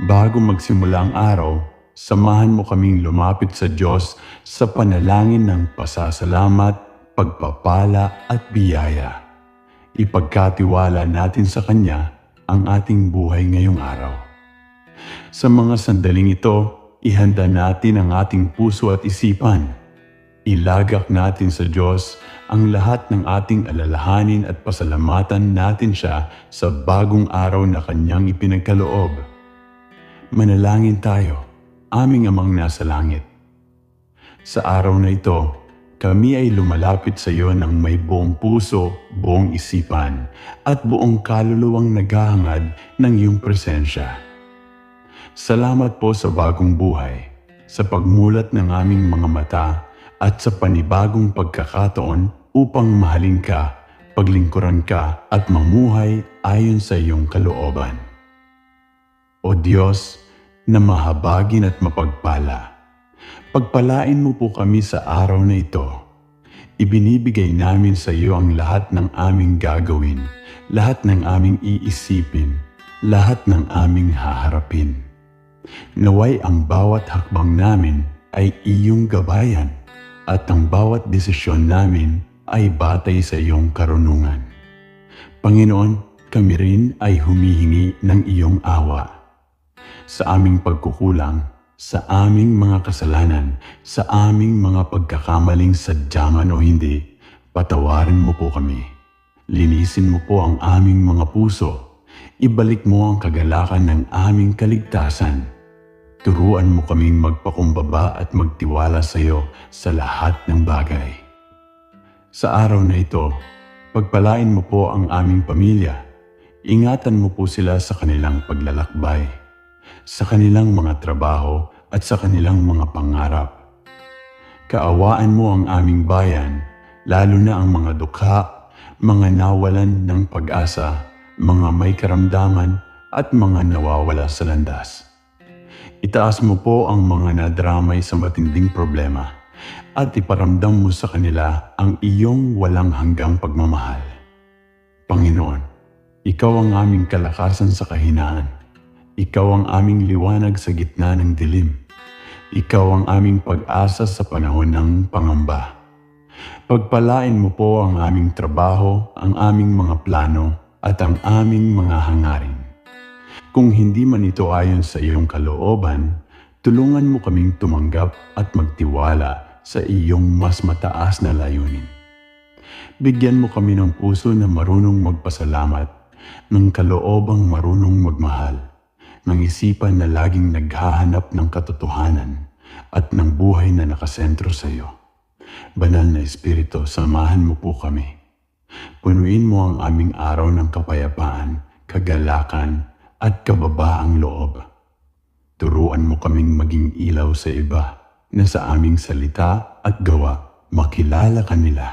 Bago magsimula ang araw, samahan mo kaming lumapit sa Diyos sa panalangin ng pasasalamat, pagpapala at biyaya. Ipagkatiwala natin sa Kanya ang ating buhay ngayong araw. Sa mga sandaling ito, ihanda natin ang ating puso at isipan. Ilagak natin sa Diyos ang lahat ng ating alalahanin at pasalamatan natin siya sa bagong araw na Kanyang ipinagkaloob. Manalangin tayo, aming amang nasa langit. Sa araw na ito, kami ay lumalapit sa iyo ng may buong puso, buong isipan, at buong kaluluwang naghahangad ng iyong presensya. Salamat po sa bagong buhay, sa pagmulat ng aming mga mata, at sa panibagong pagkakataon upang mahalin ka, paglingkuran ka, at mamuhay ayon sa iyong kalooban. O Diyos, na mahabagin at mapagpala, pagpalain mo po kami sa araw na ito. Ibinibigay namin sa iyo ang lahat ng aming gagawin, lahat ng aming iisipin, lahat ng aming haharapin. Naway ang bawat hakbang namin ay iyong gabayan at ang bawat desisyon namin ay batay sa iyong karunungan. Panginoon, kami rin ay humihingi ng iyong awa. Sa aming pagkukulang, sa aming mga kasalanan, sa aming mga pagkakamaling sadyaman o hindi, patawarin mo po kami. Linisin mo po ang aming mga puso. Ibalik mo ang kagalakan ng aming kaligtasan. Turuan mo kaming magpakumbaba at magtiwala sa iyo sa lahat ng bagay. Sa araw na ito, pagpalain mo po ang aming pamilya. Ingatan mo po sila sa kanilang paglalakbay, sa kanilang mga trabaho at sa kanilang mga pangarap. Kaawaan mo ang aming bayan, lalo na ang mga dukha, mga nawalan ng pag-asa, mga may karamdaman at mga nawawala sa landas. Itaas mo po ang mga nadramay sa matinding problema at iparamdam mo sa kanila ang iyong walang hanggang pagmamahal. Panginoon, Ikaw ang aming kalakasan sa kahinaan. Ikaw ang aming liwanag sa gitna ng dilim. Ikaw ang aming pag-asa sa panahon ng pangamba. Pagpalain mo po ang aming trabaho, ang aming mga plano, at ang aming mga hangarin. Kung hindi man ito ayon sa iyong kalooban, tulungan mo kaming tumanggap at magtiwala sa iyong mas mataas na layunin. Bigyan mo kami ng puso na marunong magpasalamat, ng kaloobang marunong magmahal, ng isipan na laging naghahanap ng katotohanan at ng buhay na nakasentro sa iyo. Banal na Espiritu, samahan mo po kami. Punuin mo ang aming araw ng kapayapaan, kagalakan, at kababaang loob. Turuan mo kaming maging ilaw sa iba na sa aming salita at gawa makilala kanila.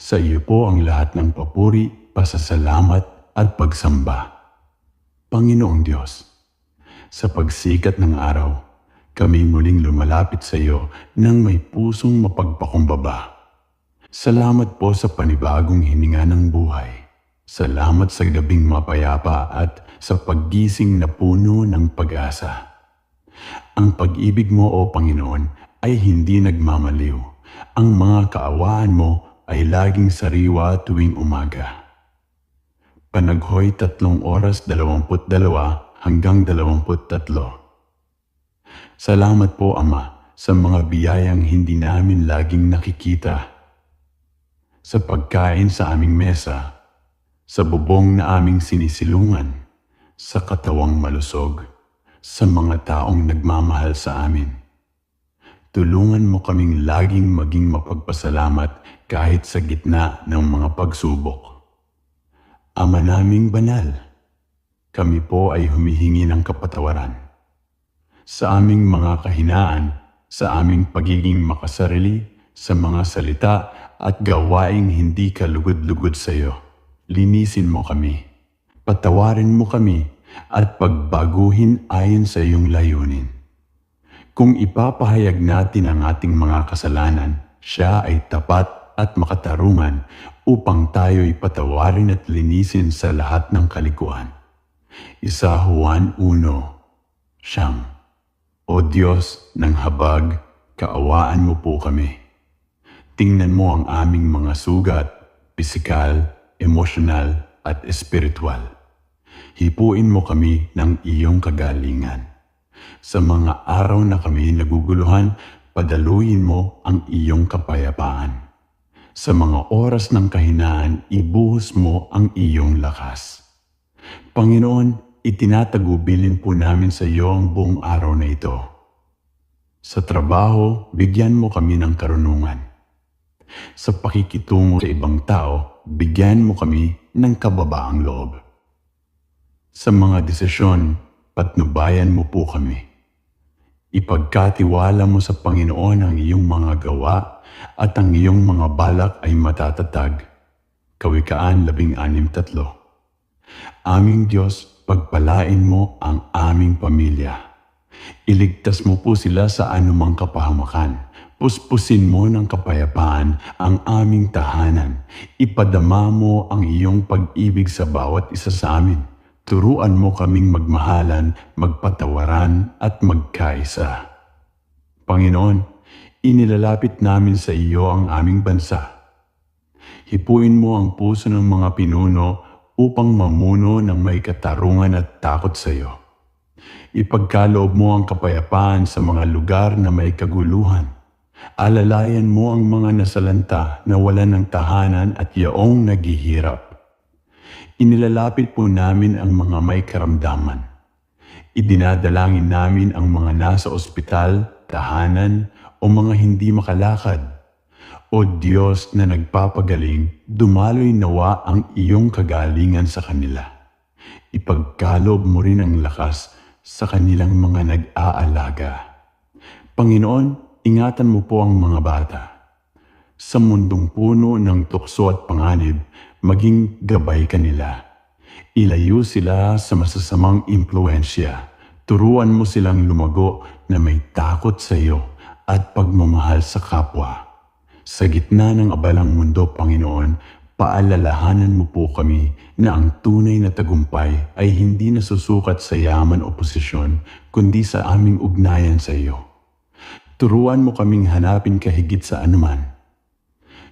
Sa iyo po ang lahat ng papuri, pasasalamat at pagsamba. Panginoong Diyos, sa pagsikat ng araw, kami muling lumalapit sa iyo ng may pusong mapagpakumbaba. Salamat po sa panibagong hininga ng buhay. Salamat sa gabing mapayapa at sa paggising na puno ng pag-asa. Ang pag-ibig mo, O Panginoon, ay hindi nagmamaliw. Ang mga kaawaan mo ay laging sariwa tuwing umaga. Panaghoy tatlong oras dalawamput dalawa hanggang dalawamput tatlo. Salamat po, Ama, sa mga biyayang hindi namin laging nakikita. Sa pagkain sa aming mesa, sa bubong na aming sinisilungan, sa katawang malusog, sa mga taong nagmamahal sa amin. Tulungan mo kaming laging maging mapagpasalamat kahit sa gitna ng mga pagsubok. Ama naming banal, kami po ay humihingi ng kapatawaran. Sa aming mga kahinaan, sa aming pagiging makasarili, sa mga salita at gawaing hindi kalugod-lugod sa iyo. Linisin mo kami, patawarin mo kami at pagbaguhin ayon sa iyong layunin. Kung ipapahayag natin ang ating mga kasalanan, siya ay tapat at makatarungan upang tayo'y patawarin at linisin sa lahat ng kalikuan. Isa Juan 1, Siyam. O Diyos ng habag, kaawaan mo po kami. Tingnan mo ang aming mga sugat, pisikal, emosyonal at espiritual. Hipuin mo kami ng iyong kagalingan. Sa mga araw na kami naguguluhan, padaluyin mo ang iyong kapayapaan. Sa mga oras ng kahinaan, ibuhos mo ang iyong lakas. Panginoon, itinatagubilin po namin sa iyo ang buong araw na ito. Sa trabaho, bigyan mo kami ng karunungan. Sa pakikitungo sa ibang tao, bigyan mo kami ng kababaang loob. Sa mga desisyon, patnubayan mo po kami. Ipagkatiwala mo sa Panginoon ang iyong mga gawa at ang iyong mga balak ay matatatag. Kawikaan 16.3 Aming Diyos, pagpalain mo ang aming pamilya. Iligtas mo po sila sa anumang kapahamakan. Puspusin mo ng kapayapaan ang aming tahanan. Ipadama mo ang iyong pag-ibig sa bawat isa sa amin. Turuan mo kaming magmahalan, magpatawaran at magkaisa. Panginoon, inilalapit namin sa iyo ang aming bansa. Hipuin mo ang puso ng mga pinuno upang mamuno ng may katarungan at takot sa iyo. Ipagkaloob mo ang kapayapaan sa mga lugar na may kaguluhan. Alalayan mo ang mga nasalanta na wala ng tahanan at yaong naghihirap. Inilalapit po namin ang mga may karamdaman. Idinadalangin namin ang mga nasa ospital, tahanan o mga hindi makalakad. O Diyos na nagpapagaling, dumaloy nawa ang iyong kagalingan sa kanila. Ipagkalob mo rin ang lakas sa kanilang mga nag-aalaga. Panginoon, ingatan mo po ang mga bata. Sa mundong puno ng tukso at panganib, maging gabay kanila. Ilayo sila sa masasamang impluensya. Turuan mo silang lumago na may takot sa iyo at pagmamahal sa kapwa. Sa gitna ng abalang mundo, Panginoon, paalalahanan mo po kami na ang tunay na tagumpay ay hindi nasusukat sa yaman o posisyon, kundi sa aming ugnayan sa iyo. Turuan mo kaming hanapin kahigit sa anuman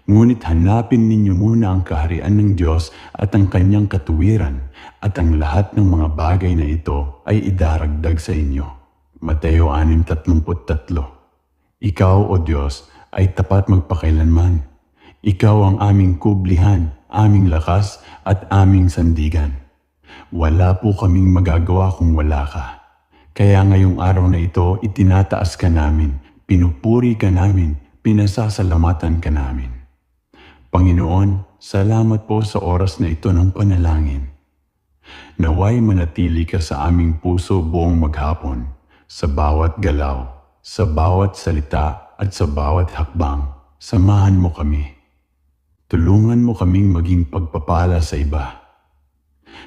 Ngunit hanapin ninyo muna ang kaharian ng Diyos at ang kanyang katuwiran at ang lahat ng mga bagay na ito ay idaragdag sa inyo. Mateo 6.33 Ikaw, O Diyos, ay tapat magpakailanman. Ikaw ang aming kublihan, aming lakas at aming sandigan. Wala po kaming magagawa kung wala ka. Kaya ngayong araw na ito, itinataas ka namin, pinupuri ka namin, pinasasalamatan ka namin. Panginoon, salamat po sa oras na ito ng panalangin. Naway manatili ka sa aming puso buong maghapon, sa bawat galaw, sa bawat salita at sa bawat hakbang. Samahan mo kami. Tulungan mo kaming maging pagpapala sa iba.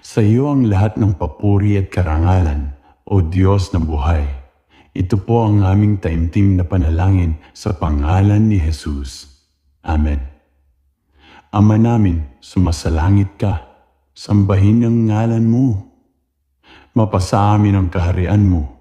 Sa iyo ang lahat ng papuri at karangalan, O Diyos na buhay. Ito po ang aming taimtim na panalangin sa pangalan ni Jesus. Amen. Ama namin, sumasalangit ka. Sambahin ang ngalan mo. Mapasa amin ang kaharian mo.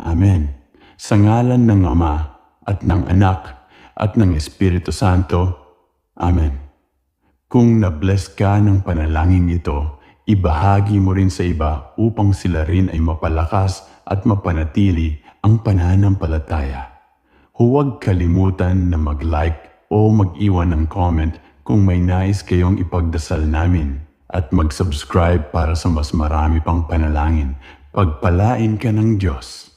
Amen. Sa ngalan ng Ama at ng Anak at ng Espiritu Santo. Amen. Kung nabless ka ng panalangin ito, ibahagi mo rin sa iba upang sila rin ay mapalakas at mapanatili ang pananampalataya. Huwag kalimutan na mag-like o mag-iwan ng comment kung may nais kayong ipagdasal namin at mag-subscribe para sa mas marami pang panalangin. Pagpalain ka ng Diyos.